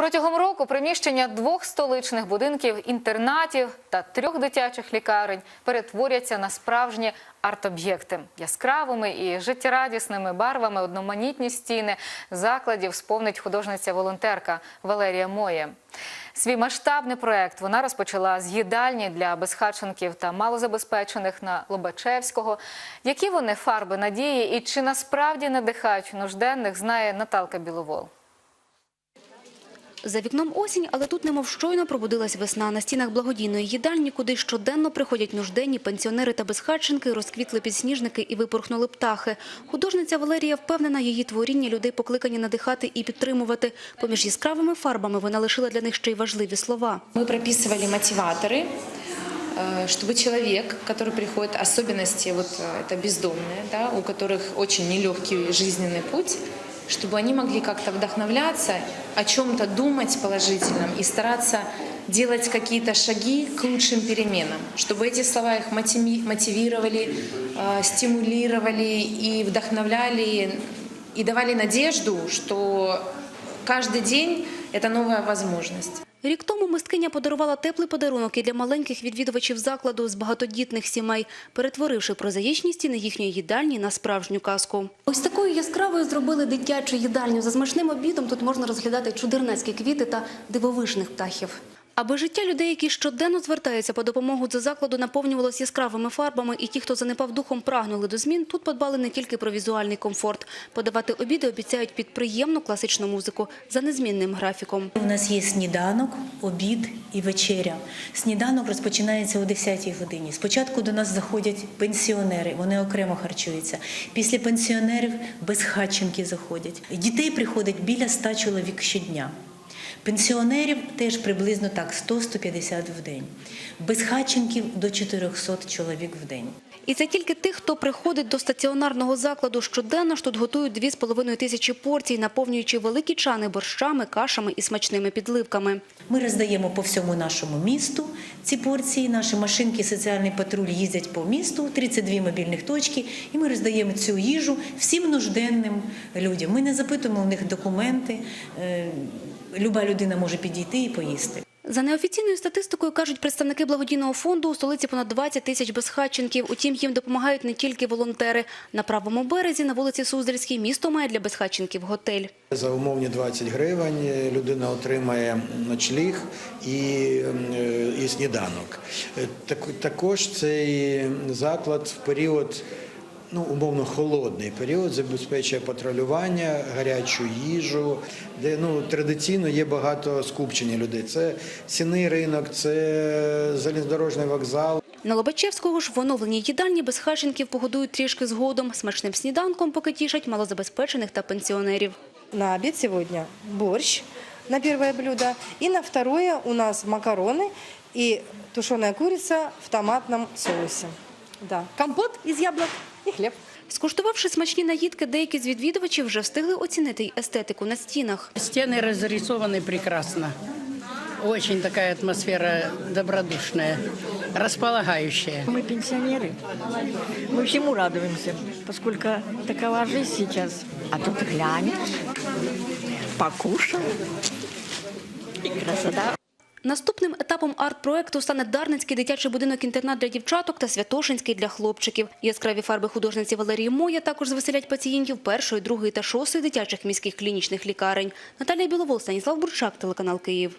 Протягом року приміщення двох столичних будинків, інтернатів та трьох дитячих лікарень перетворяться на справжні арт-об'єкти. Яскравими і життєрадісними барвами одноманітні стіни закладів сповнить художниця-волонтерка Валерія Моє. Свій масштабний проект вона розпочала з їдальні для безхатченків та малозабезпечених на Лобачевського. Які вони фарби надії і чи насправді надихають нужденних, знає Наталка Біловол. За вікном осінь, але тут немов щойно пробудилась весна. На стінах благодійної їдальні, куди щоденно приходять нужденні, пенсіонери та безхатченки, розквітли підсніжники і випорхнули птахи. Художниця Валерія впевнена, її творіння людей покликані надихати і підтримувати. Поміж яскравими фарбами вона лишила для них ще й важливі слова. Мы прописывали мотиваторы, э, чтобы человек, который приходит, особенности вот э, это бездомные, да, у которых очень нелегкий жизненный путь, чтобы они могли как-то вдохновляться, о чем-то думать положительном и стараться делать какие-то шаги к лучшим переменам, чтобы эти слова их мотиви- мотивировали, э, стимулировали и вдохновляли, и давали надежду, что каждый день это новая возможность. Рік тому мисткиня подарувала теплий подарунок і для маленьких відвідувачів закладу з багатодітних сімей, перетворивши прозаїчні стіни їхньої їдальні на справжню казку. Ось такою яскравою зробили дитячу їдальню. За смачним обідом тут можна розглядати чудернацькі квіти та дивовижних птахів. Аби життя людей, які щоденно звертаються по допомогу до закладу, наповнювалося яскравими фарбами, і ті, хто занепав духом, прагнули до змін, тут подбали не тільки про візуальний комфорт. Подавати обіди обіцяють під приємну класичну музику за незмінним графіком. У нас є сніданок, обід і вечеря. Сніданок розпочинається о 10-й годині. Спочатку до нас заходять пенсіонери, вони окремо харчуються. Після пенсіонерів безхатченки заходять. Дітей приходить біля 100 чоловік щодня. Пенсіонерів теж приблизно так 100-150 в день. Безхатченків до 400 чоловік в день. І це тільки тих, хто приходить до стаціонарного закладу. Щоденно ж тут готують 2,5 тисячі порцій, наповнюючи великі чани борщами, кашами і смачними підливками. Ми роздаємо по всьому нашому місту ці порції. Наші машинки соціальний патруль їздять по місту, 32 мобільних точки, і ми роздаємо цю їжу всім нужденним людям. Ми не запитуємо у них документи. Люба людина може підійти і поїсти. За неофіційною статистикою, кажуть представники благодійного фонду, у столиці понад 20 тисяч безхатченків. Утім, їм допомагають не тільки волонтери. На правому березі, на вулиці Суздальській, місто має для безхатченків готель. За умовні 20 гривень людина отримає ночліг і, е, і сніданок. Е, Так, також цей заклад в період. Ну, умовно холодний період забезпечує патрулювання, гарячу їжу, де ну традиційно є багато скупчення людей. Це сіний ринок, це залізнодорожний вокзал. На Лобачевського ж в оновленій їдальні безхатченків погодують трішки згодом. Смачним сніданком поки тішать малозабезпечених та пенсіонерів. На обед сегодня борщ на первое блюдо. И на второе у нас макароны и тушеная курица в томатном соусе. Да. Компот из яблок и хлеб. Скуштувавши смачні наїдки, деякі з відвідувачів вже встигли оцінити й естетику на стінах. Стены разрисованы прекрасно. Очень такая атмосфера добродушная, располагающая. Мы пенсионеры, мы всему радуемся, поскольку такова жизнь сейчас. А тут глянешь, покушал, и красота. Наступним етапом арт-проекту стане Дарницький дитячий будинок-інтернат для дівчаток та Святошинський для хлопчиків. Яскраві фарби художниці Валерії Моя також звеселять пацієнтів першої, другої та шостої дитячих міських клінічних лікарень. Наталія Біловол, Станіслав Бурчак, телеканал Київ.